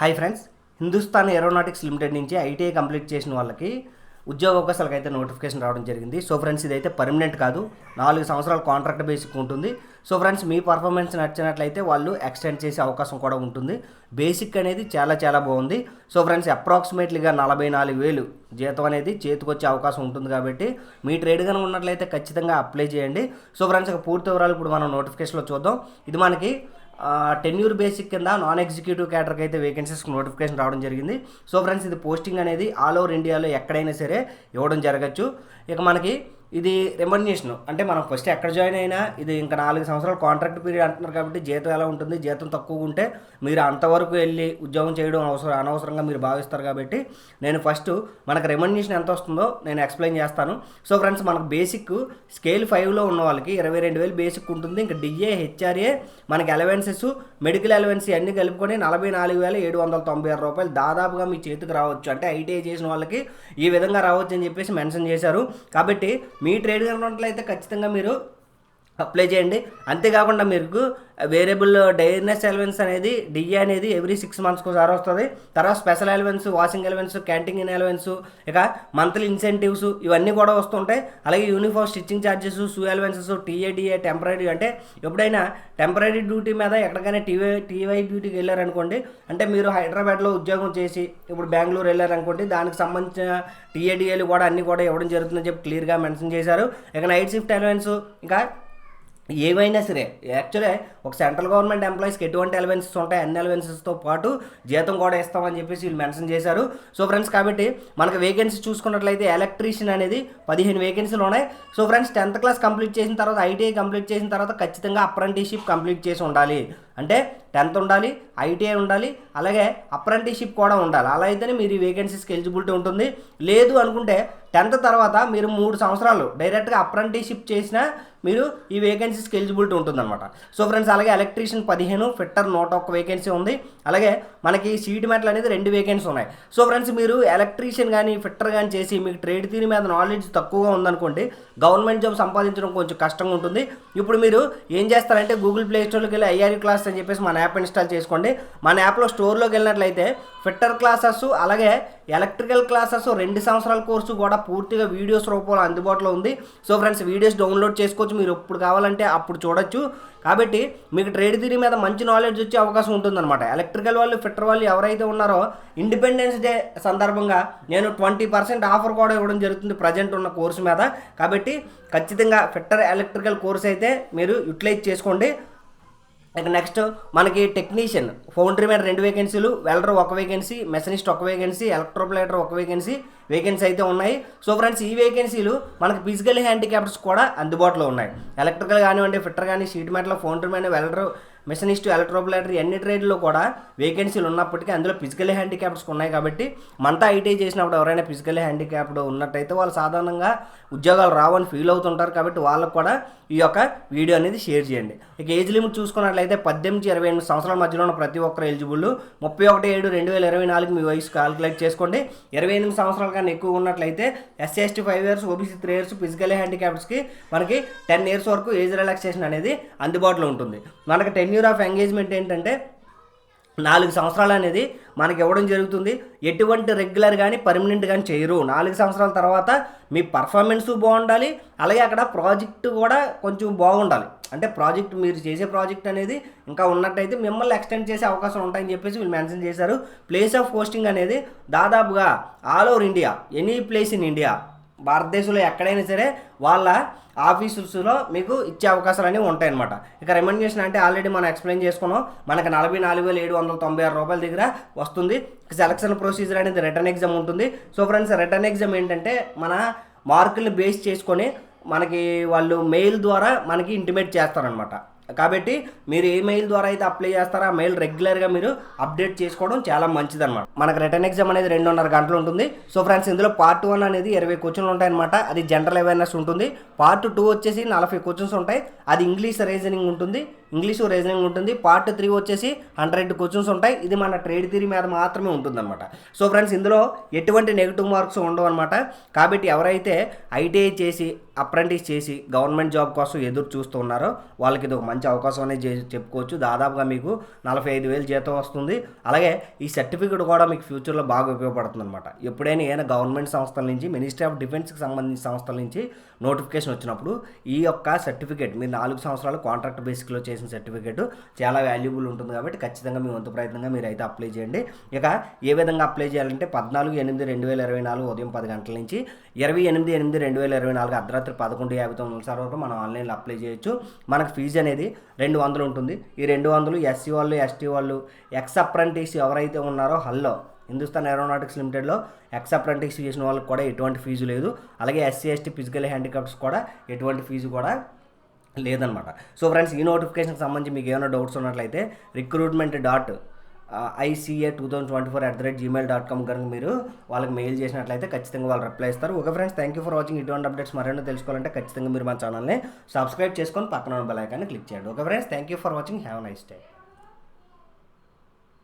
Hi friends Hindustan Aeronautics Limited నుంచి ITI complete చేసిన వాళ్ళకి ఉద్యోగ అవకాశాలకు అయితే నోటిఫికేషన్ రావడం జరిగింది. సో ఫ్రెండ్స్ ఇదైతే పర్మనెంట్ కాదు. నాలుగు సంవత్సరాల కాంట్రాక్ట్ బేసిక్ ఉంటుంది. సో ఫ్రెండ్స్ మీ పర్ఫార్మెన్స్ నచ్చినట్లయితే వాళ్ళు ఎక్స్టెండ్ చేసే అవకాశం కూడా ఉంటుంది. బేసిక్ అనేది చాలా చాలా బాగుంది. సో ఫ్రెండ్స్ అప్రాక్సిమేట్లీగా నలభై నాలుగు వేలు జీతం అనేది చేతికొచ్చే అవకాశం ఉంటుంది కాబట్టి మీ ట్రేడ్ కనుక ఉన్నట్లయితే ఖచ్చితంగా అప్లై చేయండి. సో ఫ్రెండ్స్ పూర్తి వివరాలు ఇప్పుడు మనం నోటిఫికేషన్లో చూద్దాం. ఇది మనకి టెన్యూర్ బేసిక్ కింద నాన్ ఎగ్జిక్యూటివ్ క్యాటర్కి అయితే వేకెన్సీస్ నోటిఫికేషన్ రావడం జరిగింది. సో ఫ్రెండ్స్ ఇది పోస్టింగ్ అనేది ఆల్ ఓవర్ ఇండియాలో ఎక్కడైనా సరే ఇవ్వడం జరగచ్చు. ఇక మనకి ఇది రెమ్యునేషన్ అంటే మనం ఫస్ట్ ఎక్కడ జాయిన్ అయినా ఇది ఇంకా నాలుగు సంవత్సరాల కాంట్రాక్ట్ పీరియడ్ అంటున్నారు కాబట్టి జీతం ఎలా ఉంటుంది జీతం తక్కువ ఉంటే మీరు అంతవరకు వెళ్ళి ఉద్యోగం చేయడం అవసరం అనవసరంగా మీరు భావిస్తారు కాబట్టి నేను ఫస్ట్ మనకు రెమ్యునేషన్ ఎంత వస్తుందో నేను ఎక్స్ప్లెయిన్ చేస్తాను. సో ఫ్రెండ్స్ మనకు బేసిక్ స్కేల్ ఫైవ్లో ఉన్న వాళ్ళకి ఇరవై రెండు వేలు బేసిక్ ఉంటుంది. ఇంకా డిఏ హెచ్ఆర్ఏ మనకి అలవెన్సెస్ మెడికల్ అలవెన్స్ అన్ని కలుపుకొని నలభై నాలుగు వేల ఏడు వందల తొంభై ఆరు రూపాయలు దాదాపుగా మీ చేతికి రావచ్చు. అంటే ఐటీఐ చేసిన వాళ్ళకి ఈ విధంగా రావచ్చు అని చెప్పేసి మెన్షన్ చేశారు. కాబట్టి మీ ట్రేడ్ కనుకున్నట్లయితే ఖచ్చితంగా మీరు అప్లై చేయండి. అంతేకాకుండా మీకు వేరియబుల్ డైర్నెస్ ఎలవెన్స్ అనేది డిఏ అనేది ఎవ్రీ సిక్స్ మంత్స్కి ఒకసారి వస్తుంది. తర్వాత special allowance washing allowance canteen allowance ఇక మంత్లీ ఇన్సెంటివ్స్ ఇవన్నీ కూడా వస్తుంటాయి. అలాగే uniform stitching charges shoe allowances TA DA temporary అంటే ఎప్పుడైనా టెంపరీ డ్యూటీ మీద ఎక్కడికైనా టీవై టీవై డ్యూటీకి వెళ్ళారనుకోండి అంటే మీరు హైదరాబాద్లో ఉద్యోగం చేసి ఇప్పుడు బెంగళూరు వెళ్ళారనుకోండి దానికి సంబంధించిన టీఏడిఏలు కూడా అన్నీ కూడా ఇవ్వడం జరుగుతుందని చెప్పి క్లియర్గా మెన్షన్ చేశారు. ఇక నైట్ షిఫ్ట్ ఎలవెన్స్ ఇంకా ఏవైనా సరే యాక్చువల్లీ ఒక సెంట్రల్ గవర్నమెంట్ ఎంప్లాయీస్కి ఎటువంటి అలవెన్సెస్ ఉంటాయి అన్ని అలవెన్సెస్తో పాటు జీతం కూడా ఇస్తామని చెప్పేసి వీళ్ళు మెన్షన్ చేశారు. సో ఫ్రెండ్స్ కాబట్టి మనకు వేకెన్సీ చూసుకున్నట్లయితే ఎలక్ట్రీషియన్ అనేది పదిహేను వేకెన్సీలు ఉన్నాయి. So friends tenth class complete చేసిన తర్వాత ఐటీఐ కంప్లీట్ చేసిన తర్వాత ఖచ్చితంగా అప్రెంటిస్షిప్ కంప్లీట్ చేసి ఉండాలి. అంటే టెన్త్ ఉండాలి ఐటీఐ ఉండాలి అలాగే అప్రెంటిషిప్ కూడా ఉండాలి. అలా అయితేనే మీరు ఈ వేకెన్సీస్కి ఎలిజిబిలిటీ ఉంటుంది. లేదు అనుకుంటే టెన్త్ తర్వాత మీరు మూడు సంవత్సరాలు డైరెక్ట్గా అప్రెంటిషిప్ చేసినా మీరు ఈ వేకెన్సీస్కి ఎలిజిబిలిటీ ఉంటుందన్నమాట. సో ఫ్రెండ్స్ అలాగే ఎలక్ట్రీషియన్ పదిహేను ఫిట్టర్ నూట ఒక్క వేకెన్సీ ఉంది. అలాగే మనకి సీట్ మెటల్ అనేది రెండు వేకెన్సీ ఉన్నాయి. సో ఫ్రెండ్స్ మీరు ఎలక్ట్రీషియన్ కానీ ఫిట్టర్ కానీ చేసి మీకు ట్రేడ్ తీరి మీద నాలెడ్జ్ తక్కువగా ఉందనుకోండి గవర్నమెంట్ జాబ్ సంపాదించడం కొంచెం కష్టంగా ఉంటుంది. ఇప్పుడు మీరు ఏం చేస్తారంటే గూగుల్ ప్లే స్టోర్లోకి వెళ్ళి ఐఆర్ క్లాస్ అని చెప్పేసి మన యాప్ ఇన్స్టాల్ చేసుకోండి. మన యాప్లో స్టోర్లోకి వెళ్ళినట్లయితే ఫిట్టర్ క్లాసెస్ అలాగే ఎలక్ట్రికల్ క్లాసెస్ రెండు సంవత్సరాల కోర్సు కూడా పూర్తిగా వీడియోస్ రూపంలో అందుబాటులో ఉంది. సో ఫ్రెండ్స్ వీడియోస్ డౌన్లోడ్ చేసుకోవచ్చు. మీరు ఎప్పుడు కావాలంటే అప్పుడు చూడొచ్చు. కాబట్టి మీకు ట్రేడ్ థిరీ మీద మంచి నాలెడ్జ్ వచ్చే అవకాశం ఉంటుందన్నమాట. ఎలక్ట్రికల్ వాళ్ళు ఫిట్టర్ వాళ్ళు ఎవరైతే ఉన్నారో ఇండిపెండెన్స్ డే సందర్భంగా నేను ట్వంటీ పర్సెంట్ ఆఫర్ కూడా ఇవ్వడం జరుగుతుంది ప్రజెంట్ ఉన్న కోర్సు మీద. కాబట్టి ఖచ్చితంగా ఫిట్టర్ ఎలక్ట్రికల్ కోర్స్ అయితే మీరు యూటిలైజ్ చేసుకోండి. ఇక నెక్స్ట్ మనకి టెక్నీషియన్ ఫౌండరీ మీద రెండు వేకెన్సీలు వెల్డర్ ఒక వేకెన్సీ మెషనిస్ట్ ఒక వేకెన్సీ ఎలక్ట్రోప్లేటర్ ఒక వేకెన్సీ వేకెన్సీ అయితే ఉన్నాయి. సో ఫ్రెండ్స్ ఈ వేకెన్సీలు మనకి ఫిజికల్ హ్యాండిక్యాప్స్ కూడా అందుబాటులో ఉన్నాయి. ఎలక్ట్రికల్ కానివ్వండి ఫిట్టర్ కానీ షీట్ మెటల్ ఫౌండరీ మీద వెల్డర్ మిషనిస్ట్ ఎలక్ట్రోప్లేటర్ అన్ని ట్రేడ్లో కూడా వేకెన్సీలు ఉన్నప్పటికీ అందులో ఫిజికల్ హ్యాండిక్యాప్స్ ఉన్నాయి కాబట్టి మనతో ఐటీ చేసినప్పుడు ఎవరైనా ఫిజికల్ హ్యాండిక్యాప్డ్ ఉన్నట్టయితే వాళ్ళు సాధారణంగా ఉద్యోగాలు రావని ఫీల్ అవుతుంటారు కాబట్టి వాళ్ళకు కూడా ఈ యొక్క వీడియో అనేది షేర్ చేయండి. ఇక ఏజ్ లిమిట్ చూసుకున్నట్లయితే పద్దెనిమిది ఇరవై ఎనిమిది సంవత్సరాల మధ్యలో ఉన్న ప్రతి ఒక్కరు ఎలిజిబుల్. ముప్పై ఒకటి ఏడు రెండు వేల ఇరవై నాలుగు మీ వయసు కాల్కులేట్ చేసుకోండి. ఇరవై ఎనిమిది సంవత్సరాల కన్నా ఎక్కువ ఉన్నట్లయితే SC ST five years OBC three years physical హ్యాండిక్యాప్స్కి మనకి టెన్ ఇయర్స్ వరకు ఏజ్ రిలాక్సేషన్ అనేది అందుబాటులో ఉంటుంది. మనకి టెన్ టెన్యూర్ ఆఫ్ ఎంగేజ్మెంట్ ఏంటంటే నాలుగు సంవత్సరాలు అనేది మనకి ఇవ్వడం జరుగుతుంది. ఎటువంటి రెగ్యులర్ కానీ పర్మనెంట్ కానీ చేయరు. నాలుగు సంవత్సరాల తర్వాత మీ పర్ఫార్మెన్స్ బాగుండాలి. అలాగే అక్కడ ప్రాజెక్ట్ కూడా కొంచెం బాగుండాలి. అంటే ప్రాజెక్ట్ మీరు చేసే ప్రాజెక్ట్ అనేది ఇంకా ఉన్నట్టయితే మిమ్మల్ని ఎక్స్టెండ్ చేసే అవకాశం ఉంటాయని చెప్పేసి వీళ్ళు మెన్షన్ చేశారు. ప్లేస్ ఆఫ్ పోస్టింగ్ అనేది దాదాపుగా all over India any place in India భారతదేశంలో ఎక్కడైనా సరే వాళ్ళ ఆఫీసర్స్లో మీకు ఇచ్చే అవకాశాలు అనేవి ఉంటాయన్నమాట. ఇక రెమ్యునరేషన్ అంటే ఆల్రెడీ మనం ఎక్స్ప్లెయిన్ చేసుకున్నాం. మనకి నలభై నాలుగు వేల ఏడు వందల తొంభై ఆరు రూపాయల దగ్గర వస్తుంది. సెలక్షన్ ప్రొసీజర్ అనేది రిటర్న్ ఎగ్జామ్ ఉంటుంది. సో ఫ్రెండ్స్ రిటర్న్ ఎగ్జామ్ ఏంటంటే మన మార్కులు బేస్ చేసుకొని మనకి వాళ్ళు మెయిల్ ద్వారా మనకి ఇంటిమేట్ చేస్తారనమాట కాబట్టి మీరు ఏ మెయిల్ ద్వారా అయితే అప్లై చేస్తారో ఆ మెయిల్ రెగ్యులర్గా మీరు అప్డేట్ చేసుకోవడం చాలా మంచిదన్నమాట. మనకు రిటర్న్ ఎగ్జామ్ అనేది రెండున్నర గంటలు ఉంటుంది. సో ఫ్రెండ్స్ ఇందులో పార్ట్ వన్ అనేది ఇరవై క్వశ్చన్లు ఉంటాయన్నమాట. అది జనరల్ అవేర్నెస్ ఉంటుంది. పార్ట్ టూ వచ్చేసి నలభై క్వశ్చన్స్ ఉంటాయి. అది ఇంగ్లీష్ రీజనింగ్ ఉంటుంది. ఇంగ్లీషు రీజనింగ్ ఉంటుంది పార్ట్ త్రీ వచ్చేసి హండ్రెడ్ క్వశ్చన్స్ ఉంటాయి. ఇది మన ట్రేడ్ థిరీ మీద మాత్రమే ఉంటుందన్నమాట. సో ఫ్రెండ్స్ ఇందులో ఎటువంటి నెగిటివ్ మార్క్స్ ఉండవు అనమాట కాబట్టి ఎవరైతే ఐటీఐ చేసి అప్రెంటిస్ చేసి గవర్నమెంట్ జాబ్ కోసం ఎదురు చూస్తూ ఉన్నారో వాళ్ళకి ఇది ఒక మంచి అవకాశం అనేది చెప్పుకోవచ్చు. దాదాపుగా మీకు నలభై ఐదు వేలు జీతం వస్తుంది. అలాగే ఈ సర్టిఫికేట్ కూడా మీకు ఫ్యూచర్లో బాగా ఉపయోగపడుతుంది అనమాట ఎప్పుడైనా ఏదైనా గవర్నమెంట్ సంస్థల నుంచి మినిస్ట్రీ ఆఫ్ డిఫెన్స్కి సంబంధించిన సంస్థల నుంచి నోటిఫికేషన్ వచ్చినప్పుడు ఈ యొక్క సర్టిఫికేట్ మీరు నాలుగు సంవత్సరాలు కాంట్రాక్ట్ బేసిక్లో చేసి చేసిన సర్టిఫికేట్ చాలా వాల్యుబుల్ ఉంటుంది కాబట్టి ఖచ్చితంగా మీ వంతు ప్రయత్నంగా మీరు అయితే అప్లై చేయండి. ఇక ఏ విధంగా అప్లై చేయాలంటే పద్నాలుగు ఎనిమిది రెండు వేల ఇరవై నాలుగు ఉదయం పది గంటల నుంచి ఇరవై ఎనిమిది ఎనిమిది రెండు వేల ఇరవై నాలుగు అర్ధరాత్రి పదకొండు యాభై తొమ్మిది నిమిషాల వరకు మనం ఆన్లైన్లో అప్లై చేయొచ్చు. మనకు ఫీజు అనేది రెండు వందలు ఉంటుంది. ఈ రెండు వందలు ఎస్సీ వాళ్ళు ఎస్టీ వాళ్ళు ఎక్స్ అప్రెంటిస్ ఎవరైతే ఉన్నారో హల్లో హిందుస్థాన్ ఏరోనాటిక్స్ లిమిటెడ్లో ఎక్స్ అప్రెంటిస్ చేసిన వాళ్ళకి కూడా ఎటువంటి ఫీజు లేదు. అలాగే ఎస్సీ ఎస్టీ ఫిజికల్ హ్యాండిక్యాప్స్ కూడా ఎటువంటి ఫీజు కూడా లేదనమాట. సో ఫ్రెండ్స్ ఈ నోటిఫికేషన్కి సంబంధించి మీకు ఏమైనా డౌట్స్ ఉన్నట్లయితే recruitment dot ICA two thousand twenty four at the rate Gmail dot com కనుక మీరు వాళ్ళకి మెయిల్ చేసినట్లయితే ఖచ్చితంగా వాళ్ళు రిప్లై ఇస్తారు. Okay friends thank you for watching ఇటువంటి అప్డేట్స్ మరెన్నో తెలుసుకోవాలంటే ఖచ్చితంగా మీరు మా ఛానల్ని సబ్స్క్రైబ్ చేసుకొని పక్కన ఉన్న బెల్ ఐకాన్ని క్లిక్ చేయండి. Okay friends thank you for watching have nice day